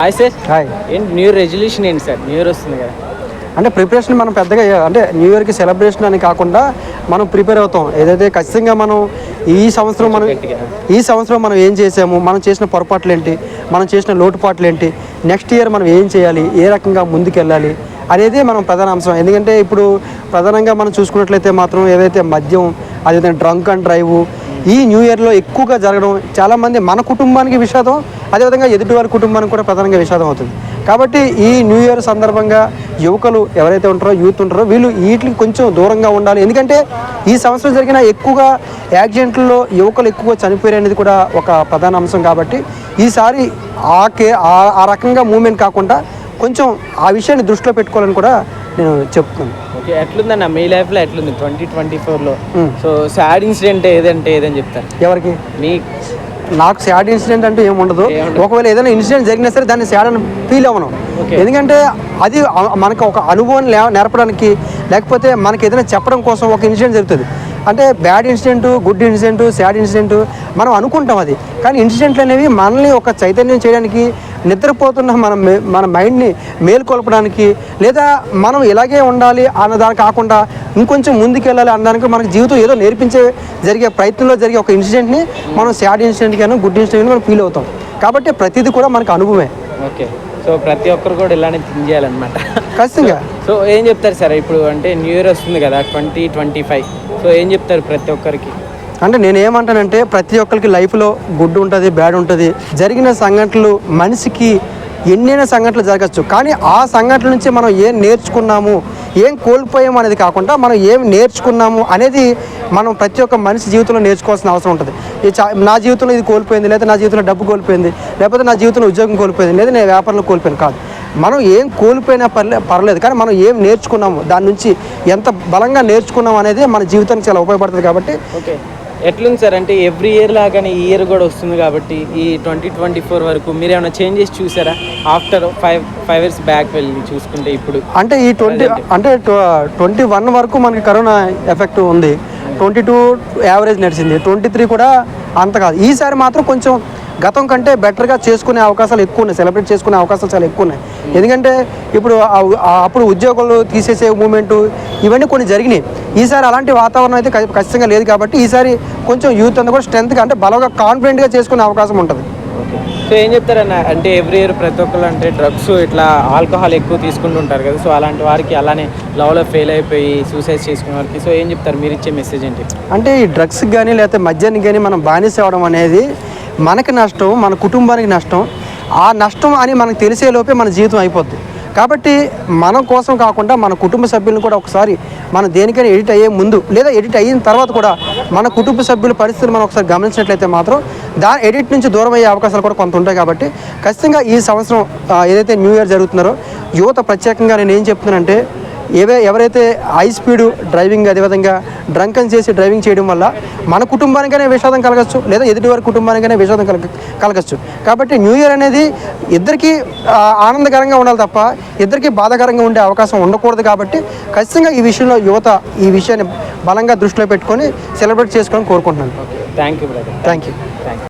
Hi sir hi ఏంటి new year resolution ఏంటి sir new year వస్తుంది కదా. అంటే ప్రిపరేషన్ మనం పెద్దగా అంటే న్యూ ఇయర్కి సెలబ్రేషన్ అని కాకుండా మనం ప్రిపేర్ అవుతాం. ఏదైతే ఖచ్చితంగా మనం ఈ సంవత్సరం మనం. ఈ సంవత్సరం మనం ఏం చేసాము మనం చేసిన పొరపాట్లు ఏంటి మనం చేసిన లోటుపాట్లు ఏంటి నెక్స్ట్ ఇయర్ మనం ఏం చేయాలి ఏ రకంగా ముందుకెళ్ళాలి అనేది మనం ప్రధాన అంశం. ఎందుకంటే ఇప్పుడు ప్రధానంగా మనం చూసుకున్నట్లయితే మాత్రం ఏదైతే మద్యం అదేవిధంగా డ్రంక్ అండ్ డ్రైవ్ ఈ న్యూ ఇయర్లో ఎక్కువగా జరగడం చాలామంది మన కుటుంబానికి విషాదం అదేవిధంగా ఎదుటి వారి కుటుంబానికి కూడా ప్రధానంగా విషాదం అవుతుంది. కాబట్టి ఈ న్యూ ఇయర్ సందర్భంగా యువకులు ఎవరైతే ఉంటారో యూత్ ఉంటారో వీళ్ళు వీటికి కొంచెం దూరంగా ఉండాలి. ఎందుకంటే ఈ సంవత్సరం జరిగిన ఎక్కువగా యాక్సిడెంట్లలో యువకులు ఎక్కువగా చనిపోయారు అనేది కూడా ఒక ప్రధాన అంశం కాబట్టి ఈసారి ఆ కే ఆ- ఆ రకంగా మూమెంట్ కాకుండా కొంచెం ఆ విషయాన్ని దృష్టిలో పెట్టుకోవాలని కూడా నేను చెప్తున్నాను. ఓకే ఎట్లుందన్న? మీ లైఫ్లో ఎట్లుంది? ట్వంటీ ట్వంటీ ఫోర్లో? మ్మ్. సో సాడ్ ఇన్సిడెంట్ ఏదంటే ఏదని చెప్తారు? ఎవరికి? మీ నాకు సాడ్ ఇన్సిడెంట్ అంటూ ఏమి ఉండదు. ఏముండదు. ఒకవేళ ఏదైనా ఇన్సిడెంట్ జరిగినా సరే దాన్ని సాడ్ అని ఫీల్ అవ్వను. ఎందుకంటే అది మనకు ఒక అనుభవం లే- నేర్పడానికి లేకపోతే మనకి ఏదైనా చెప్పడం కోసం ఒక ఇన్సిడెంట్ జరుగుతుంది. అంటే bad incident good incident sad incident మనం అనుకుంటాం అది. కానీ ఇన్సిడెంట్లు అనేవి మనల్ని ఒక చైతన్యం చేయడానికి నిద్రపోతున్న మన మన మైండ్ని మేల్కొల్పడానికి లేదా మనం ఇలాగే ఉండాలి అన్న దాని కాకుండా ఇంకొంచెం ముందుకెళ్ళాలి అనడానికి మనకి జీవితం ఏదో నేర్పించే జరిగే ప్రయత్నంలో జరిగే ఒక ఇన్సిడెంట్ని మనం సాడ్ ఇన్సిడెంట్ కానీ గుడ్ ఇన్సిడెంట్ మనం ఫీల్ అవుతాం. కాబట్టి ప్రతిదీ కూడా మనకు అనుభవమే. ఓకే. సో ప్రతి ఒక్కరు కూడా ఇలానే థింక్ చేయాలన్నమాట. ఖచ్చితంగా. సో ఏం చెప్తారు సార్ ఇప్పుడు అంటే న్యూ ఇయర్ వస్తుంది కదా ట్వంటీ ట్వంటీ ఫైవ్. సో ఏం చెప్తారు ప్రతి ఒక్కరికి? అంటే నేను ఏమంటానంటే ప్రతి ఒక్కరికి లైఫ్లో గుడ్ ఉంటుంది బ్యాడ్ ఉంటుంది. జరిగిన సంఘటనలు మనిషికి ఎన్నైనా సంఘటనలు జరగచ్చు. కానీ ఆ సంఘటనల నుంచి మనం ఏం నేర్చుకున్నాము? ఏం కోల్పోయాము అనేది కాకుండా మనం ఏం నేర్చుకున్నాము అనేది మనం ప్రతి ఒక్క మనిషి జీవితంలో నేర్చుకోవాల్సిన అవసరం ఉంటుంది. ఈ నా జీవితంలో ఇది కోల్పోయింది లేదా నా జీవితంలో డబ్బు కోల్పోయింది లేకపోతే నా జీవితంలో ఉద్యోగం కోల్పోయింది లేదా నేను వ్యాపారంలో కోల్పోయాను కాదు. మనం ఏం కోల్పోయినా పర్లే పర్లేదు కానీ మనం ఏం నేర్చుకున్నాము దాని నుంచి ఎంత బలంగా నేర్చుకున్నాం అనేది మన జీవితానికి చాలా ఉపయోగపడుతుంది కాబట్టి ఓకే. ఎట్లుంది సార్? అంటే ఎవ్రీ ఇయర్ లాగానే ఈ ఇయర్ కూడా వస్తుంది కాబట్టి ఈ ట్వంటీ ట్వంటీ ఫోర్ వరకు మీరు ఏమైనా చేంజెస్ చూసారా? After five five years back వెళ్ళి చూసుకుంటే ఇప్పుడు. అంటే ఈ ట్వంటీ అంటే ట్వంటీ వన్ వరకు మనకి కరోనా ఎఫెక్ట్ ఉంది. ట్వంటీ టూ యావరేజ్ నడిచింది. ట్వంటీ త్రీ కూడా అంత కాదు. ఈసారి మాత్రం కొంచెం గతం కంటే బెటర్గా చేసుకునే అవకాశాలు ఎక్కువ ఉన్నాయి సెలబ్రేట్ చేసుకునే అవకాశాలు చాలా ఎక్కువ ఉన్నాయి. ఎందుకంటే ఇప్పుడు అప్పుడు ఉద్యోగులు తీసేసే మూమెంట్ ఇవన్నీ కొన్ని జరిగినాయి. ఈసారి అలాంటి వాతావరణం అయితే ఖచ్చితంగా లేదు కాబట్టి ఈసారి కొంచెం యూత్ అంతా కూడా స్ట్రెంత్గా అంటే బలంగా కాన్ఫిడెంట్గా చేసుకునే అవకాశం ఉంటుంది. సో ఏం చెప్తారన్న? అంటే ఎవ్రీ ఇయర్ ప్రతి ఒక్కరు అంటే డ్రగ్స్ ఇట్లా ఆల్కహాల్ ఎక్కువ తీసుకుంటుంటారు కదా సో అలాంటి వారికి అలానే లవ్లో ఫెయిల్ అయిపోయి సూసైడ్ చేసుకునే వారికి సో ఏం చెప్తారు? మీరు ఇచ్చే మెసేజ్ ఏంటి? అంటే ఈ డ్రగ్స్కి కానీ లేకపోతే మద్యానికి కానీ మనం బానిస అవ్వడం అనేది మనకి నష్టం మన కుటుంబానికి నష్టం ఆ నష్టం అని మనకు తెలిసే లోపే మన జీవితం అయిపోద్ది. కాబట్టి మనం కోసం కాకుండా మన కుటుంబ సభ్యులను కూడా ఒకసారి మనం దేనికైనా ఎడిట్ అయ్యే ముందు లేదా ఎడిట్ అయిన తర్వాత కూడా మన కుటుంబ సభ్యుల పరిస్థితులు మనం ఒకసారి గమనించినట్లయితే మాత్రం దా ఎడిట్ నుంచి దూరం అయ్యే అవకాశాలు కూడా కొంత ఉంటాయి కాబట్టి ఖచ్చితంగా ఈ సంవత్సరం ఏదైతే న్యూ ఇయర్ జరుగుతున్నారో యువత ప్రత్యేకంగా నేను ఏం చెప్తున్నానంటే ఏవే ఎవరైతే హై స్పీడ్ డ్రైవింగ్ అదేవిధంగా డ్రంకన్ చేసి డ్రైవింగ్ చేయడం వల్ల మన కుటుంబానికైనా విషాదం కలగచ్చు లేదా ఎదుటివారి కుటుంబానికైనా విషాదం కలగ కలగచ్చు. కాబట్టి న్యూ ఇయర్ అనేది ఇద్దరికీ ఆనందకరంగా ఉండాలి తప్ప ఇద్దరికీ బాధాకరంగా ఉండే అవకాశం ఉండకూడదు కాబట్టి ఖచ్చితంగా ఈ విషయంలో యువత ఈ విషయాన్ని బలంగా దృష్టిలో పెట్టుకొని సెలబ్రేట్ చేసుకోవాలని కోరుకుంటున్నాను. Thank you thank you